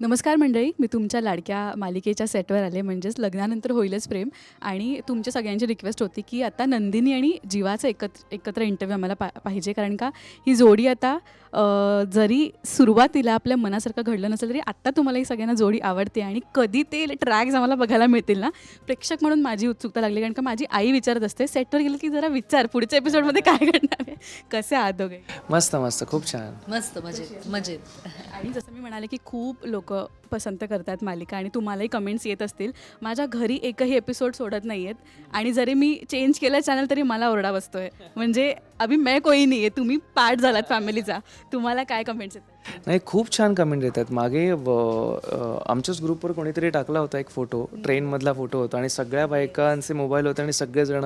नमस्कार मंडळी मी तुमच्या लाडक्या मालिकेच्या सेटवर आले म्हणजेच लग्नानंतर होईलच प्रेम. आणि तुमच्या सगळ्यांची रिक्वेस्ट होती की आता नंदिनी आणि जीवाचं एकत्र एकत्र इंटरव्ह्यू आम्हाला पा पाहिजे. कारण का ही जोडी आता जरी सुरुवातीला आपल्या मनासारखं घडलं नसेल तरी आत्ता तुम्हाला ही सगळ्यांना जोडी आवडते आणि कधी ते ट्रॅक्स आम्हाला बघायला मिळतील ना? प्रेक्षक म्हणून माझी उत्सुकता लागली. कारण का माझी आई विचारत असते सेटवर गेलं की जरा विचार पुढच्या एपिसोडमध्ये काय घडणार आहे? कसे आहात दोघे? मस्त मस्त. खूप छान. मस्त मजेत मजेत. आणि जसं मी म्हणाले की खूप लोक quote पसंत करतात मालिका आणि तुम्हालाही कमेंट्स येत असतील. माझ्या घरी एकही एपिसोड सोडत नाही आहेत आणि जरी मी चेंज केलं चॅनल तरी मला ओरडा बसतोय. म्हणजे अभि मैं कोई नाही आहे. तुम्ही पार्ट झालात फॅमिलीचा तुम्हाला काय कमेंट्स येतात? नाही खूप छान कमेंट येतात. मागे व, आमच्याच ग्रुपवर कोणीतरी टाकला होता एक फोटो ट्रेनमधला फोटो होता. आणि सगळ्या बायकांचे मोबाईल होते आणि सगळेजण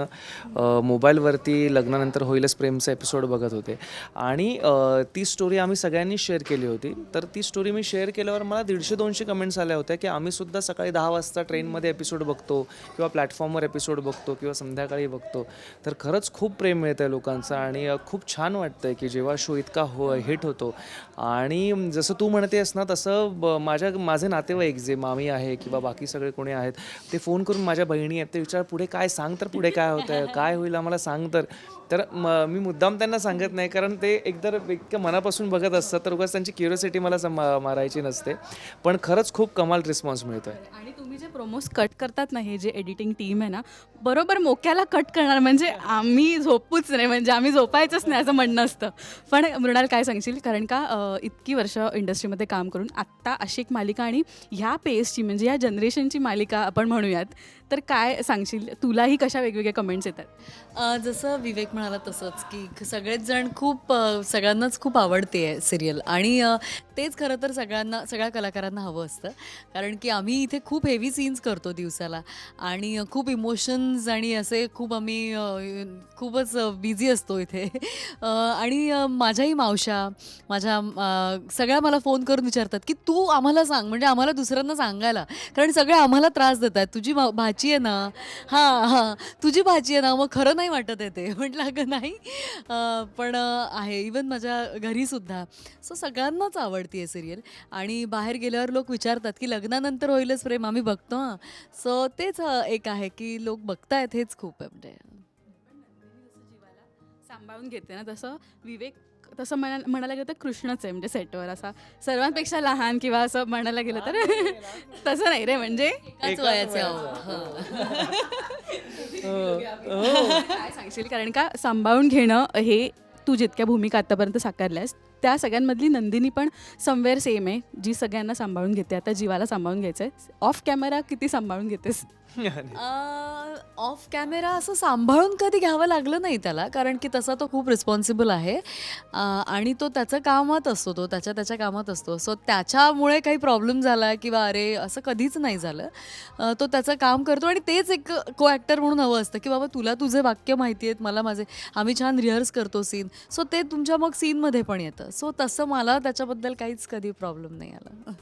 मोबाईलवरती लग्नानंतर होईलच प्रेमचा एपिसोड बघत होते. आणि ती स्टोरी आम्ही सगळ्यांनी शेअर केली होती. तर ती स्टोरी मी शेअर केल्यावर मला दीडशे दोनशे कमेंट्स आल्या होत्या की आम्ही सुद्धा सकाळी दहा वाजता ट्रेनमध्ये एपिसोड बघतो किंवा प्लॅटफॉर्मवर एपिसोड बघतो किंवा संध्याकाळी बघतो. तर खरंच खूप प्रेम मिळतं आहे लोकांचं आणि खूप छान वाटतं आहे की जेव्हा शो इतका हो हिट होतो. आणि जसं तू म्हणतेस ना तसं ब- माझ्या माझे नातेवाईक जे मामी आहे किंवा बाकी सगळे कोणी आहेत ते फोन करून माझ्या बहिणी आहेत ते विचार पुढे काय? सांग तर पुढे काय होतं आहे काय होईल आम्हाला? सांग तर. तर म मी मुद्दाम त्यांना सांगत नाही कारण ते एकतर इतक्या मनापासून बघत असतात तर उगाच त्यांची क्युरियोसिटी मला सम- मारायची नसते. पण खरंच खूप कमाल रिस्पॉन्स मिळतो आहे आणि तुम्ही जे प्रोमोज कट करतात ना हे जे एडिटिंग टीम आहे ना बरोबर मोक्याला कट करणार म्हणजे आम्ही झोपूच नाही म्हणजे आम्ही झोपायचंच नाही असं म्हणणं असतं. पण मृणाल काय सांगशील? कारण का अं, इतकी वर्ष इंडस्ट्रीमध्ये काम करून आत्ता अशी एक मालिका आणि ह्या पेसची म्हणजे या जनरेशनची मालिका आपण म्हणूयात तर काय सांगशील? तुलाही कशा वेगवेगळ्या कमेंट्स येतात? अ, जसं विवेक म्हणाला तसंच की सगळेच जण खूप अ, सगळ्यांनाच खूप आवडते आहे सिरियल आणि अ, तेच खरं तर सगळ्यांना सगळ्या कलाकारांना हवं. असतं. कारण की आम्ही इथे खूप हेवी सीन्स करतो दिवसाला. आणि खूप इमोशन्स आणि असे खूप आम्ही खूपच बिझी असतो इथे. आणि माझ्याही मावशा माझ्या सगळ्या मला फोन करून विचारतात की तू आम्हाला सांग म्हणजे आम्हाला दुसऱ्यांना सांगायला. कारण सगळे आम्हाला त्रास देतात. तुझी मा- भाची आहे ना हां हां तुझी भाची आहे ना मग खरं नाही वाटत येते म्हटलं अगं नाही. पण आहे. इवन माझ्या घरीसुद्धा सो सगळ्यांनाच आवडती आहे सिरियल आणि बाहेर गेल्यावर लोक विचारतात की लग्नानंतर होईलच प्रेम आम्ही बघतो हां. सो तेच एक आहे की लोक बघतायत हेच खूप आहे म्हणजे. सांभाळून घेते ना तसं विवेक तसं म्हणा म्हणायला गेलं तर कृष्णच आहे म्हणजे सेटवर असा. सर्वांपेक्षा लहान किंवा असं म्हणायला गेलं तर. तसं नाही रे म्हणजे. एकाच वयाचे आहोत हां. काय सांगशील? कारण का सांभाळून घेणं हे तू जितक्या भूमिका आतापर्यंत साकारल्यास त्या सगळ्यांमधली नंदिनी पण समवेअर सेम आहे जी सगळ्यांना सांभाळून घेते. आता जीवाला सांभाळून घ्यायचं आहे ऑफ कॅमेरा किती सांभाळून घेतेस? ऑफ कॅमेरा असं सांभाळून कधी घ्यावं लागलं नाही त्याला कारण की तसा तो खूप रिस्पॉन्सिबल आहे. आणि तो त्याचं कामात असतो तो त्याच्या त्याच्या कामात असतो. सो त्याच्यामुळे काही प्रॉब्लेम झाला किंवा अरे असं कधीच नाही झालं. तो त्याचं काम करतो आणि तेच एक को ॲक्टर म्हणून हवं असतं की बाबा तुला तुझे वाक्य माहिती आहेत मला माझे आम्ही छान रिहर्स करतो सीन सो ते तुमच्या मग सीनमध्ये पण येतं. सो तसं मला त्याच्याबद्दल काहीच कधी प्रॉब्लेम नाही आला.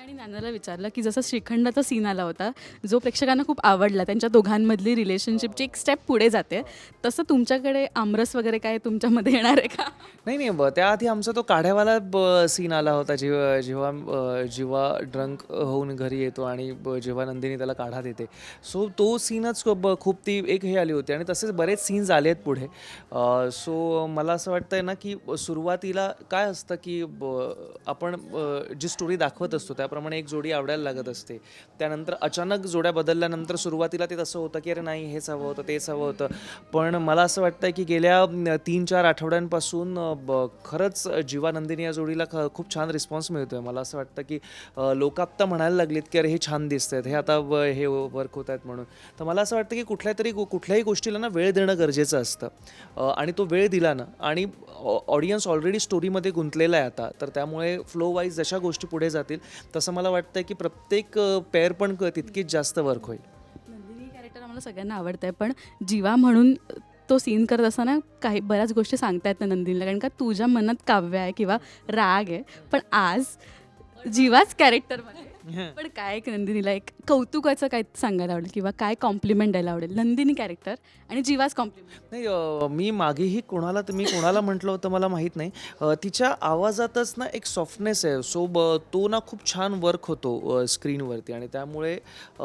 आणि नानाला विचारलं की जसं श्रीखंडाचा सीन आला होता जो प्रेक्षकांना खूप आवडला त्यांच्या दोघांमधली रिलेशनशिपची एक स्टेप पुढे जाते. तसं तुमच्याकडे आमरस वगैरे काय तुमच्यामध्ये येणार आहे का? नाही नाही ब त्याआधी आमचा तो काढ्यावाला ब सीन आला होता जेव्हा जेव्हा जेव्हा ड्रंक होऊन घरी येतो आणि ब- जेव्हा नंदिनी त्याला काढा देते. सो तो सीनच खूप खूप ती एक हे आली होती आणि तसेच बरेच सीन्स आले आहेत पुढे सो मला असं वाटतंय ना की सुरुवातीला काय असतं की ब- आपण जी स्टोरी दाखवत असतो त्या त्याप्रमाणे एक जोडी आवडायला लागत असते. त्यानंतर अचानक जोड्या बदलल्यानंतर सुरुवातीला ते तसं होतं की अरे नाही हेच हवं होतं तेच हवं होतं. पण मला असं वाटतं की गेल्या तीन चार आठवड्यांपासून ब- खरंच जीवानंदिनी या जोडीला ख खूप छान रिस्पॉन्स मिळतो आहे मला असं वाटतं की लोक आत्ता म्हणायला लागलीत की अरे हे छान दिसत आहेत हे आता व- हे वर्क होत आहेत म्हणून. तर मला असं वाटतं की कुठल्या तरी कुठल्याही गोष्टीला ना वेळ देणं गरजेचं असतं. आणि तो वेळ दिला ना आणि ऑडियन्स ऑलरेडी स्टोरीमध्ये गुंतलेला आहे आता तर त्यामुळे फ्लो वाईज जशा गोष्टी पुढे जातील तसं मला वाटतं की प्रत्येक पेअर पण तितकीच जास्त वर्क होईल. नंदिनी कॅरेक्टर आम्हाला सगळ्यांना आवडतं आहे पण जीवा म्हणून तो सीन करत असताना काही बऱ्याच गोष्टी सांगता येत नाही नंदिनीला कारण का तुझ्या मनात काव्य आहे किंवा राग आहे पण आज जीवाच कॅरेक्टरमध्ये पण काय एक नंदिनीला एक कौतुकाचं काय सांगायला आवडेल किंवा काय कॉम्प्लिमेंट द्यायला आवडेल? नंदिनी कॅरेक्टर आणि जीवाच कॉम्प्लिमेंट नाही अ, मी मागेही कोणाला तर मी कोणाला म्हटलं होतं मला माहीत नाही. अ, तिच्या आवाजातच ना एक सॉफ्टनेस आहे. सो ब तो ना खूप छान वर्क होतो स्क्रीनवरती आणि त्यामुळे अ,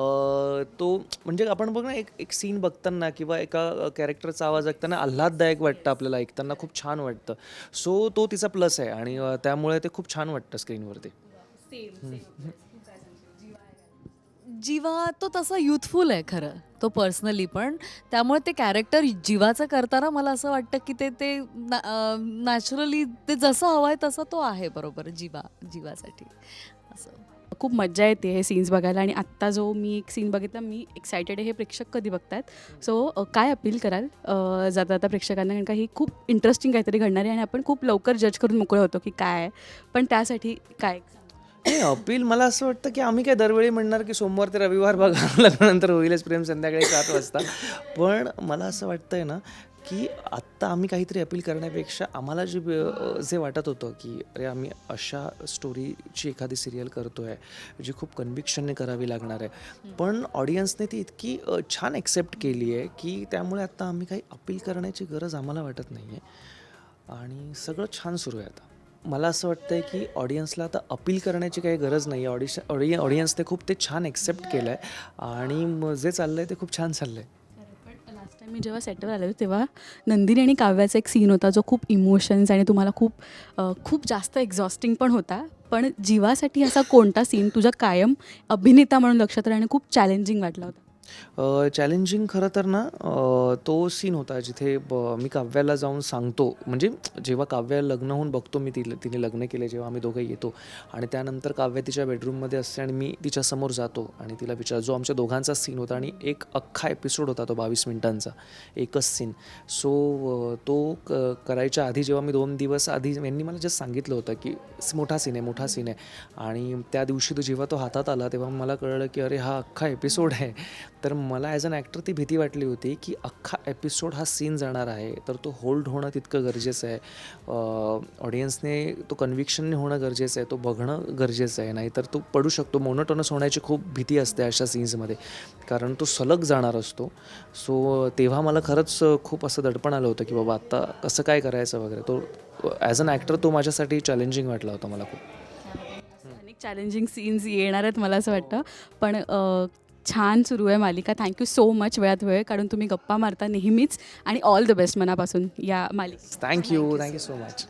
तो म्हणजे आपण बघ ना एक एक सीन बघताना किंवा एका कॅरेक्टरचा आवाज ऐकताना आल्हाददायक वाटतं आपल्याला ऐकताना खूप छान वाटतं. सो तो तिचा प्लस आहे आणि अ, त्यामुळे ते खूप छान वाटतं स्क्रीनवरती जीवा तो तसा युथफुल आहे खरं. तो पर्सनली पण. त्यामुळे ते कॅरेक्टर जीवाचं करताना मला असं वाटतं की ते ते नॅचरली ते जसं हवं आहे तसं तो आहे बरोबर जीवा जीवासाठी. असं. खूप मज्जा येते हे सीन्स बघायला आणि आत्ता जो मी एक सीन बघितला मी एक्सायटेड आहे हे प्रेक्षक कधी बघतायत. सो काय अपील कराल? जाता जाता प्रेक्षकांना कारण का ही खूप इंटरेस्टिंग काहीतरी घडणार आहे आणि आपण खूप लवकर जज करून मोकळे होतो की काय पण त्यासाठी काय? नाही अपील मला असं वाटतं की आम्ही काय दरवेळी म्हणणार की सोमवार ते रविवार बघा लग्नानंतर होईलच प्रेम संध्याकाळी सात वाजता. पण मला असं वाटतंय ना की आत्ता आम्ही काहीतरी अपील करण्यापेक्षा आम्हाला जे जे वाटत होतं की अरे आम्ही अशा स्टोरीची एखादी सिरियल करतो आहे जी खूप कन्व्हिक्शनने करावी लागणार आहे. पण ऑडियन्सने ती इतकी छान ॲक्सेप्ट केली आहे की त्यामुळे आत्ता आम्ही काही अपील करण्याची गरज आम्हाला वाटत नाही आहे आणि सगळं छान सुरू आहे आता. मला असं वाटतं आहे की ऑडियन्सला आता अपील करण्याची काही गरज नाही आहे ऑडिश ऑडिय ऑडियन्सने खूप ते छान एक्सेप्ट केलं आहे आणि जे चाललं आहे ते खूप छान चाललं आहे पण लास्ट टाइम मी जेव्हा सेटवर आले होते तेव्हा नंदिनी आणि काव्याचा एक सीन होता जो खूप इमोशन्स आणि तुम्हाला खूप अ, खूप जास्त एक्झॉस्टिंग पण होता. पण जीवासाठी असा कोणता सीन तुझा कायम अभिनेता म्हणून लक्षात राहणे खूप चॅलेंजिंग वाटला होता. चॅलेंजिंग खरं तर ना तो सीन होता जिथे ब- मी काव्याला जाऊन सांगतो. म्हणजे जेव्हा काव्या लग्न होऊन बघतो मी तिला तिने लग्न केले जेव्हा आम्ही दोघं येतो. आणि त्यानंतर काव्या तिच्या बेडरूममध्ये असते आणि मी तिच्यासमोर जातो. आणि तिला विचार जो आमच्या दोघांचा सीन होता आणि एक अख्खा एपिसोड होता तो बावीस मिनिटांचा. एकच सीन सो तो क करायच्या आधी जेव्हा मी दोन दिवस आधी यांनी मला जस्ट सांगितलं होतं की मोठा सीन आहे मोठा सीन आहे. आणि त्या दिवशी तो जेव्हा तो हातात आला तेव्हा मला कळलं की अरे हा अख्खा एपिसोड आहे. तर मला ॲज अन ॲक्टर ती भीती वाटली होती की अख्खा एपिसोड हा सीन जाणार आहे. तर तो होल्ड होणं तितकं गरजेचं आहे. ऑडियन्सने तो कन्व्हिक्शनने होणं गरजेचं आहे. तो बघणं गरजेचं आहे. नाहीतर तो पडू शकतो. मोनोटोनस होण्याची खूप भीती असते अशा सीन्समध्ये कारण तो सलग जाणार असतो. सो तेव्हा मला खरंच खूप असं दडपण आलं होतं की बाबा आत्ता कसं काय करायचं वगैरे. तो ॲज अन ॲक्टर तो माझ्यासाठी चॅलेंजिंग वाटला होता मला खूप. अनेक चॅलेंजिंग सीन्स येणार आहेत मला असं वाटतं. पण छान सुरू आहे मालिका. थँक्यू सो मच वेळात वेळ काढून तुम्ही गप्पा मारता नेहमीच. आणि ऑल द बेस्ट मनापासून या मालिका थँक्यू थँक्यू सो मच